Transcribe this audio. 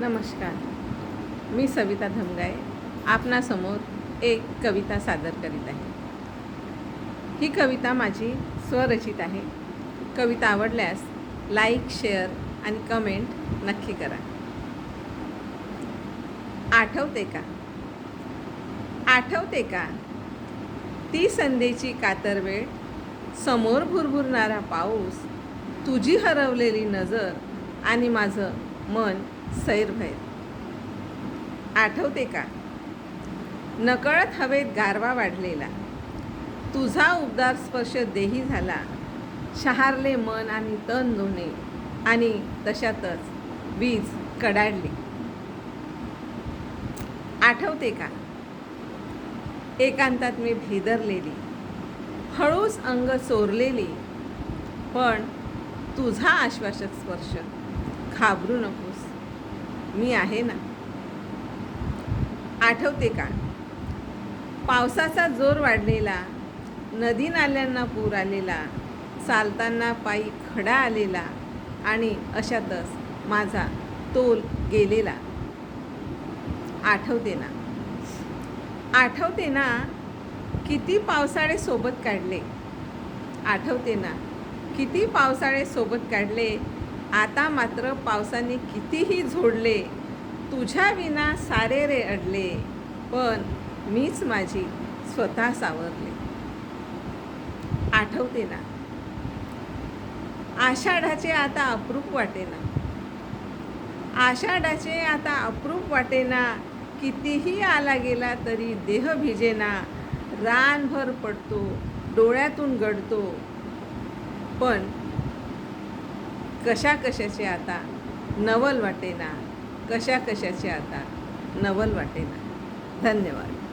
नमस्कार. मी सविता धमगाय. आपणासमोर एक कविता सादर करीत आहे. ही कविता माझी स्वरचित आहे. कविता आवडल्यास लाईक शेअर आणि कमेंट नक्की करा. आठवते का? आठवते का? ती संध्येची कातर वेळ समोर भुरभुरणारा पाऊस तुझी हरवलेली नजर आणि माझं मन सैरभैर आठवते का? नकळत हवेत गारवा वाढलेला. तुझा उबदार स्पर्श देही झाला. शहारले मन आणि तन दोन्ही आणि तशातच वीज कडाडली. आठवते का? एकांतात मी भेदरलेली. हळूच अंग चोरलेली. पण तुझा आश्वासक स्पर्श घाबरू नको. मी आहे ना. आठवते का? पावसाचा जोर वाढलेला नदी नाल्यांना पूर आलेला चालताना पायी खडा आलेला आणि अशातच माझा तोल गेलेला. आठवते ना? आठवते ना किती पावसाळे सोबत काढले. आठवते ना किती पावसाळे सोबत काढले आता मात्र पावसाने कितीही झोडले तुझ्या विना सारे रे अडले पण मीच माझी स्वतः सावरले. आठवते ना. आषाढाचे आता अप्रूप वाटेना. आषाढाचे आता अप्रूप वाटेना. कितीही आला गेला तरी देह भिजेना. रानभर पडतो डोळ्यातून गडतो. पण कशा कशाचे आता? नवल वाटेना. कशा कशाचे आता? नवल वाटेना. धन्यवाद.